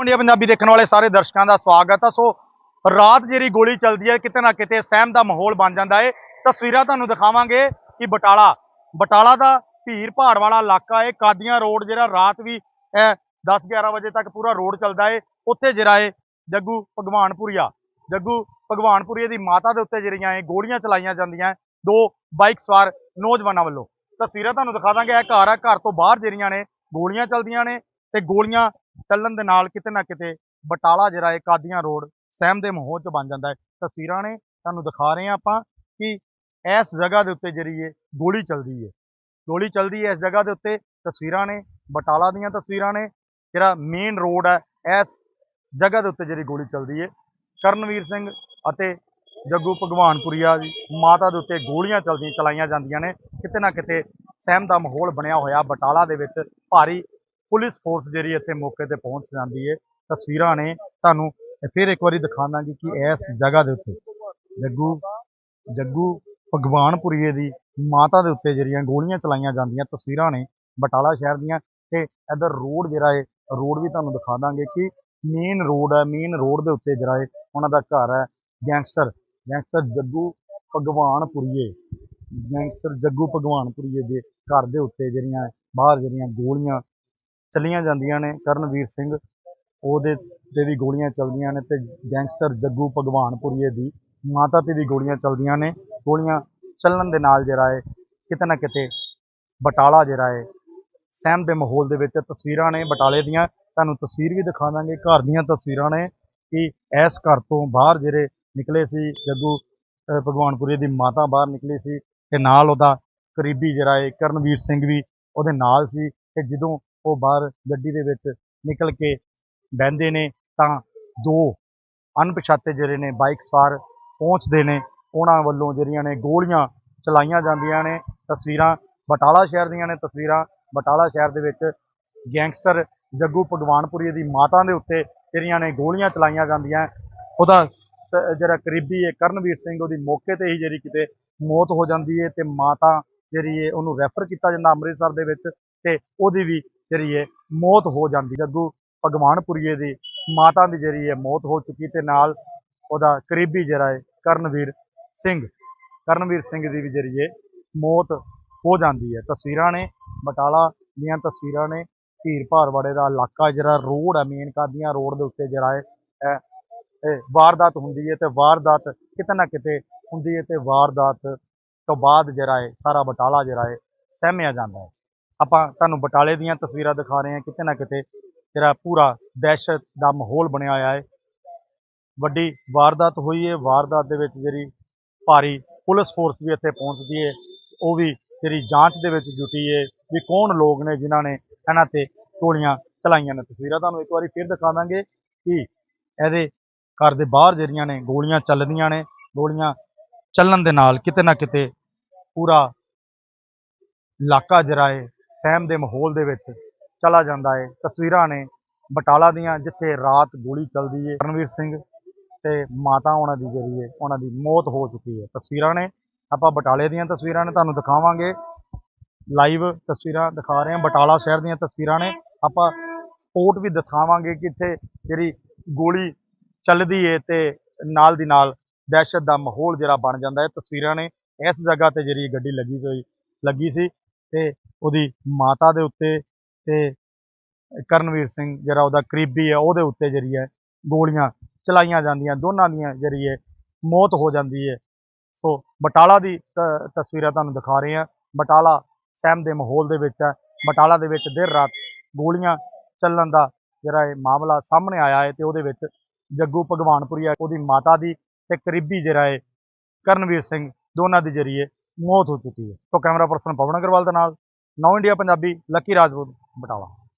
India Punjabi ਦੇਖਣ ਵਾਲੇ ਸਾਰੇ ਦਰਸ਼ਕਾਂ ਦਾ ਸਵਾਗਤ ਹੈ ਸੋ ਰਾਤ ਜਿਹੜੀ ਗੋਲੀ ਚੱਲਦੀ ਹੈ ਕਿਤੇ ਨਾ ਕਿਤੇ ਸਹਿਮ ਦਾ ਮਾਹੌਲ ਬਣ ਜਾਂਦਾ ਹੈ ਤਸਵੀਰਾਂ ਤੁਹਾਨੂੰ ਦਿਖਾਵਾਂਗੇ ਕਿ ਬਟਾਲਾ ਬਟਾਲਾ ਦਾ ਭੀਰ ਭਾੜ ਵਾਲਾ ਇਲਾਕਾ ਹੈ ਕਾਦੀਆਂ ਰੋਡ ਜਿਹੜਾ ਰਾਤ ਵੀ 10 11 ਵਜੇ ਤੱਕ ਪੂਰਾ ਰੋਡ ਚੱਲਦਾ ਹੈ ਉੱਥੇ ਜਿਹੜਾ ਹੈ ਜੱਗੂ ਭਗਵਾਨਪੁਰੀਆ, ਜੱਗੂ ਭਗਵਾਨਪੁਰੀਏ ਦੀ ਮਾਤਾ ਦੇ ਉੱਤੇ ਜਿਹੜੀਆਂ ਏ, ਗੋਲੀਆਂ ਚਲਾਈਆਂ ਜਾਂਦੀਆਂ ਦੋ ਬਾਈਕ ਸਵਾਰ ਨੌਜਵਾਨਾਂ ਵੱਲੋਂ। ਤਸਵੀਰਾਂ ਤੁਹਾਨੂੰ ਦਿਖਾ ਦਾਂਗੇ। ਇਹ ਘਰ ਹੈ ਘਰ ਤੋਂ ਬਾਹਰ ਜਿਹੜੀਆਂ ਨੇ, ਗੋਲੀਆਂ ਚੱਲਦੀਆਂ ਨੇ ਤੇ ਗੋਲੀਆਂ ਚੱਲਣ ਦੇ ਨਾਲ ਕਿਤੇ ਨਾ ਕਿਤੇ ਬਟਾਲਾ ਜਿਹੜਾ ਹੈ ਕਾਦੀਆਂ ਰੋਡ ਸਹਿਮ ਦੇ ਮਾਹੌਲ 'ਚ ਬਣ ਜਾਂਦਾ ਹੈ। ਤਸਵੀਰਾਂ ਨੇ ਤੁਹਾਨੂੰ ਦਿਖਾ ਰਹੇ ਹਾਂ ਆਪਾਂ ਕਿ ਇਸ ਜਗ੍ਹਾ ਦੇ ਉੱਤੇ ਜਿਹੜੀ ਹੈ ਗੋਲੀ ਚੱਲਦੀ ਹੈ। ਗੋਲੀ ਚੱਲਦੀ ਹੈ ਇਸ ਜਗ੍ਹਾ ਦੇ ਉੱਤੇ। ਤਸਵੀਰਾਂ ਨੇ, ਬਟਾਲਾ ਦੀਆਂ ਤਸਵੀਰਾਂ ਨੇ, ਜਿਹੜਾ ਮੇਨ ਰੋਡ ਹੈ, ਇਸ ਜਗ੍ਹਾ ਦੇ ਉੱਤੇ ਜਿਹੜੀ ਗੋਲੀ ਚੱਲਦੀ ਹੈ। ਕਰਨਵੀਰ ਸਿੰਘ ਅਤੇ ਜੱਗੂ ਭਗਵਾਨਪੁਰੀਆ ਦੀ ਮਾਤਾ ਦੇ ਉੱਤੇ ਗੋਲੀਆਂ ਚੱਲਦੀਆਂ, ਚਲਾਈਆਂ ਜਾਂਦੀਆਂ ਨੇ। ਕਿਤੇ ਨਾ ਕਿਤੇ ਸਹਿਮ ਦਾ ਮਾਹੌਲ ਬਣਿਆ ਹੋਇਆ ਬਟਾਲਾ ਦੇ ਵਿੱਚ। ਭਾਰੀ ਪੁਲਿਸ ਫੋਰਸ ਜਿਹੜੀ ਇੱਥੇ ਮੌਕੇ ਤੇ ਪਹੁੰਚ ਜਾਂਦੀ ਹੈ। ਤਸਵੀਰਾਂ ਨੇ ਤੁਹਾਨੂੰ ਫਿਰ ਇੱਕ ਵਾਰੀ ਦਿਖਾ ਦਾਂਗੇ ਕਿ ਇਸ ਜਗ੍ਹਾ ਦੇ ਉੱਤੇ ਜੱਗੂ ਜੱਗੂ ਭਗਵਾਨਪੁਰੀਏ ਦੀ ਮਾਤਾ ਦੇ ਉੱਤੇ ਜਿਹੜੀਆਂ ਗੋਲੀਆਂ ਚਲਾਈਆਂ ਜਾਂਦੀਆਂ, ਤਸਵੀਰਾਂ ਨੇ ਬਟਾਲਾ ਸ਼ਹਿਰ ਦੀਆਂ। ਤੇ ਇਧਰ ਰੋਡ ਜਿਹੜਾ ਹੈ ਰੋਡ ਵੀ ਤੁਹਾਨੂੰ ਦਿਖਾ ਦਾਂਗੇ ਕਿ ਮੇਨ ਰੋਡ ਹੈ ਮੇਨ ਰੋਡ ਦੇ ਉੱਤੇ ਜਿਹੜਾ ਹੈ ਉਹਨਾਂ ਦਾ ਘਰ ਹੈ gangster gangster Jaggu Bhagwanpuriya. Gangster Jaggu Bhagwanpuriya ਦੇ ਘਰ ਦੇ ਉੱਤੇ ਜਿਹੜੀਆਂ, ਬਾਹਰ ਜਿਹੜੀਆਂ ਗੋਲੀਆਂ ਚੱਲੀਆਂ ਜਾਂਦੀਆਂ ਨੇ ਕਰਨਵੀਰ ਸਿੰਘ। ਉਹਦੇ ਤੇ ਵੀ ਗੋਲੀਆਂ ਚੱਲਦੀਆਂ ਨੇ ਤੇ ਗੈਂਗਸਟਰ ਜੱਗੂ ਭਗਵਾਨਪੁਰੀਏ ਦੀ ਮਾਤਾ ਤੇ ਵੀ ਗੋਲੀਆਂ ਚੱਲਦੀਆਂ ਨੇ। ਗੋਲੀਆਂ ਚੱਲਣ ਦੇ ਨਾਲ ਜਿਹੜਾ ਹੈ ਕਿਤੇ ਨਾ ਕਿਤੇ ਬਟਾਲਾ ਜਿਹੜਾ ਹੈ ਸਹਿਮ ਦੇ ਮਾਹੌਲ ਦੇ ਵਿੱਚ ਤਸਵੀਰਾਂ ਨੇ ਬਟਾਲੇ ਦੀਆਂ। ਤੁਹਾਨੂੰ ਤਸਵੀਰ ਵੀ ਦਿਖਾ ਦਾਂਗੇ, ਘਰ ਦੀਆਂ ਤਸਵੀਰਾਂ ਨੇ ਕਿ ਇਸ ਘਰ ਤੋਂ ਬਾਹਰ ਜਿਹੜੇ ਨਿਕਲੇ ਸੀ, ਜੱਗੂ ਅਹ ਭਗਵਾਨਪੁਰੀ ਦੀ ਮਾਤਾ ਬਾਹਰ ਨਿਕਲੀ ਸੀ ਤੇ ਨਾਲ ਉਹਦਾ ਕਰੀਬੀ ਜਿਹੜਾ ਹੈ ਕਰਨਵੀਰ ਸਿੰਘ ਵੀ ਉਹਦੇ ਨਾਲ ਸੀ। ਤੇ ਜਦੋਂ ਉਹ ਬਾਹਰ ਗੱਡੀ ਦੇ ਵਿੱਚ ਨਿਕਲ ਕੇ ਬਹਿੰਦੇ ਨੇ ਤਾਂ ਦੋ ਅਣਪਛਾਤੇ ਜਿਹੜੇ ਨੇ ਬਾਈਕ ਸਵਾਰ ਪਹੁੰਚਦੇ ਨੇ। ਉਹਨਾਂ ਵੱਲੋਂ ਜਿਹੜੀਆਂ ਨੇ ਗੋਲੀਆਂ ਚਲਾਈਆਂ ਜਾਂਦੀਆਂ ਨੇ। ਤਸਵੀਰਾਂ ਬਟਾਲਾ ਸ਼ਹਿਰ ਦੀਆਂ ਨੇ। ਤਸਵੀਰਾਂ ਬਟਾਲਾ ਸ਼ਹਿਰ ਦੇ ਵਿੱਚ ਗੈਂਗਸਟਰ ਜੱਗੂ ਭਗਵਾਨਪੁਰੀ ਦੀ ਮਾਤਾ ਦੇ ਉੱਤੇ ਜਿਹੜੀਆਂ ਨੇ ਗੋਲੀਆਂ ਚਲਾਈਆਂ ਜਾਂਦੀਆਂ। ਉਹਦਾ ਜਿਹੜਾ ਕਰੀਬੀ ਹੈ ਕਰਨਵੀਰ ਸਿੰਘ, ਉਹਦੀ ਮੌਕੇ ਤੇ ਹੀ ਜਿਹੜੀ ਕਿਤੇ ਮੌਤ ਹੋ ਜਾਂਦੀ ਹੈ ਤੇ ਮਾਤਾ ਜਿਹੜੀ ਹੈ ਉਹਨੂੰ ਰੈਫਰ ਕੀਤਾ ਜਾਂਦਾ ਅੰਮ੍ਰਿਤਸਰ ਦੇ ਵਿੱਚ ਤੇ ਉਹਦੀ ਵੀ ਜਿਹੜੀ ਹੈ ਮੌਤ ਹੋ ਜਾਂਦੀ ਜੱਗੂ ਭਗਵਾਨਪੁਰੀਏ ਦੀ ਮਾਤਾ ਦੀ ਜਿਹੜੀ ਹੈ ਮੌਤ ਹੋ ਚੁੱਕੀ ਤੇ ਨਾਲ ਉਹਦਾ ਕਰੀਬੀ ਜਿਹੜਾ ਹੈ ਕਰਨਵੀਰ ਸਿੰਘ ਕਰਨਵੀਰ ਸਿੰਘ ਦੀ ਵੀ ਜਿਹੜੀ ਹੈ ਮੌਤ ਹੋ ਜਾਂਦੀ ਹੈ। ਤਸਵੀਰਾਂ ਨੇ, ਬਟਾਲਾ ਦੀਆਂ ਤਸਵੀਰਾਂ ਨੇ ਧੀਰ ਭਾਰਵਾੜੇ ਦਾ ਇਲਾਕਾ ਜਿਹੜਾ ਰੋਡ ਹੈ ਮੇਨ ਕਾਦੀਆਂ ਰੋਡ ਦੇ ਉੱਤੇ ਜਿਹੜਾ ਹੈ ਇਹ- ਵਾਰਦਾਤ ਹੁੰਦੀ ਹੈ ਤੇ ਵਾਰਦਾਤ ਕਿਤੇ ਨਾ ਕਿਤੇ ਹੁੰਦੀ ਹੈ ਤੇ ਵਾਰਦਾਤ ਤੋਂ ਬਾਅਦ ਜਿਹੜਾ ਹੈ ਸਾਰਾ ਬਟਾਲਾ ਜਿਹੜਾ ਹੈ ਸਹਿਮਿਆ ਜਾਂਦਾ ਹੈ। ਆਪਾਂ ਤੁਹਾਨੂੰ ਬਟਾਲੇ ਦੀਆਂ ਤਸਵੀਰਾਂ ਦਿਖਾ ਰਹੇ ਹਾਂ, ਕਿਤੇ ਨਾ ਕਿਤੇ ਜਿਹੜਾ ਪੂਰਾ ਦਹਿਸ਼ਤ ਦਾ ਮਾਹੌਲ ਬਣਿਆ ਹੋਇਆ ਹੈ। ਵੱਡੀ ਵਾਰਦਾਤ ਹੋਈ ਹੈ, ਵਾਰਦਾਤ ਦੇ ਵਿੱਚ ਜਿਹੜੀ ਭਾਰੀ ਪੁਲਿਸ ਫੋਰਸ ਵੀ ਇੱਥੇ ਪਹੁੰਚਦੀ ਹੈ, ਉਹ ਵੀ ਜਿਹੜੀ ਜਾਂਚ ਦੇ ਵਿੱਚ ਜੁਟੀ ਹੈ ਵੀ ਕੌਣ ਲੋਕ ਨੇ ਜਿਨ੍ਹਾਂ ਨੇ ਇਹਨਾਂ ਤੇ ਗੋਲੀਆਂ ਚਲਾਈਆਂ ਨੇ। ਤਸਵੀਰਾਂ ਤੁਹਾਨੂੰ ਇੱਕ ਵਾਰੀ ਫਿਰ ਦਿਖਾ ਦਾਂਗੇ ਕਿ ਇਹਦੇ ਘਰ ਦੇ ਬਾਹਰ ਜਿਹੜੀਆਂ ਨੇ ਗੋਲੀਆਂ ਚੱਲਦੀਆਂ ਨੇ, ਗੋਲੀਆਂ ਚੱਲਣ ਦੇ ਨਾਲ ਕਿਤੇ ਨਾ ਕਿਤੇ ਪੂਰਾ ਇਲਾਕਾ ਜਿਹੜਾ ਹੈ ਸਹਿਮ ਦੇ ਮਾਹੌਲ ਦੇ ਵਿੱਚ ਚਲਾ ਜਾਂਦਾ ਹੈ ਤਸਵੀਰਾਂ ਨੇ ਬਟਾਲਾ ਦੀਆਂ, ਜਿੱਥੇ ਰਾਤ ਗੋਲੀ ਚੱਲਦੀ ਹੈ ਰਣਵੀਰ ਸਿੰਘ ਤੇ ਮਾਤਾ ਉਹਨਾਂ ਦੀ ਜਿਹੜੀ ਹੈ ਉਹਨਾਂ ਦੀ ਮੌਤ ਹੋ ਚੁੱਕੀ ਹੈ ਤਸਵੀਰਾਂ ਨੇ, ਆਪਾਂ ਬਟਾਲੇ ਦੀਆਂ ਤਸਵੀਰਾਂ ਨੇ ਤੁਹਾਨੂੰ ਦਿਖਾਵਾਂਗੇ। ਲਾਈਵ ਤਸਵੀਰਾਂ ਦਿਖਾ ਰਹੇ ਹਾਂ। ਬਟਾਲਾ ਸ਼ਹਿਰ ਦੀਆਂ ਤਸਵੀਰਾਂ ਨੇ, ਆਪਾਂ ਸਪੋਰਟ ਵੀ ਦਿਖਾਵਾਂਗੇ ਕਿ ਇੱਥੇ ਜਿਹੜੀ ਗੋਲੀ ਚੱਲਦੀ ਹੈ ਤੇ ਨਾਲ ਦੀ ਨਾਲ ਦਹਿਸ਼ਤ ਦਾ ਮਾਹੌਲ ਜਿਹੜਾ ਬਣ ਜਾਂਦਾ ਹੈ ਤਸਵੀਰਾਂ ਨੇ, ਇਸ ਜਗ੍ਹਾ ਤੇ ਜਿਹੜੀ ਗੱਡੀ ਲੱਗੀ ਹੋਈ, ਲੱਗੀ ਸੀ। ਤੇ ਉਹਦੀ ਮਾਤਾ ਦੇ ਉੱਤੇ ਤੇ ਕਰਨਵੀਰ ਸਿੰਘ ਜਿਹੜਾ ਉਹਦਾ ਕਰੀਬੀ ਹੈ ਉਹਦੇ ਉੱਤੇ ਜਿਹੜੀ ਹੈ ਗੋਲੀਆਂ ਚਲਾਈਆਂ ਜਾਂਦੀਆਂ, ਦੋਨਾਂ ਦੀਆਂ ਜਿਹੜੀ ਹੈ ਮੌਤ ਹੋ ਜਾਂਦੀ ਹੈ। ਸੋ ਬਟਾਲਾ ਦੀ ਤਸਵੀਰਾਂ ਤੁਹਾਨੂੰ ਦਿਖਾ ਰਹੇ ਹਾਂ। ਬਟਾਲਾ ਸਹਿਮ ਦੇ ਮਾਹੌਲ ਦੇ ਵਿੱਚ ਹੈ। ਬਟਾਲਾ ਦੇ ਵਿੱਚ ਦੇਰ ਰਾਤ ਗੋਲੀਆਂ ਚੱਲਣ ਦਾ ਜਿਹੜਾ ਇਹ ਮਾਮਲਾ ਸਾਹਮਣੇ ਆਇਆ ਹੈ ਤੇ ਉਹਦੇ ਵਿੱਚ ਜੱਗੂ ਭਗਵਾਨਪੁਰੀਆ ਉਹਦੀ ਮਾਤਾ ਦੀ ਤੇ ਕਰੀਬੀ ਜਿਹੜਾ ਹੈ ਕਰਨਵੀਰ ਸਿੰਘ, ਦੋਨਾਂ ਦੀ ਜ਼ਰੀਏ ਮੌਤ ਹੋ ਚੁੱਕੀ ਹੈ। ਤੋਂ ਕੈਮਰਾ ਪਰਸਨ ਪਵਨ ਅਗਰਵਾਲ ਦੇ ਨਾਲ, ਨੌ ਇੰਡੀਆ ਪੰਜਾਬੀ, ਲੱਕੀ ਰਾਜਪੂਤ, ਬਟਾਲਾ।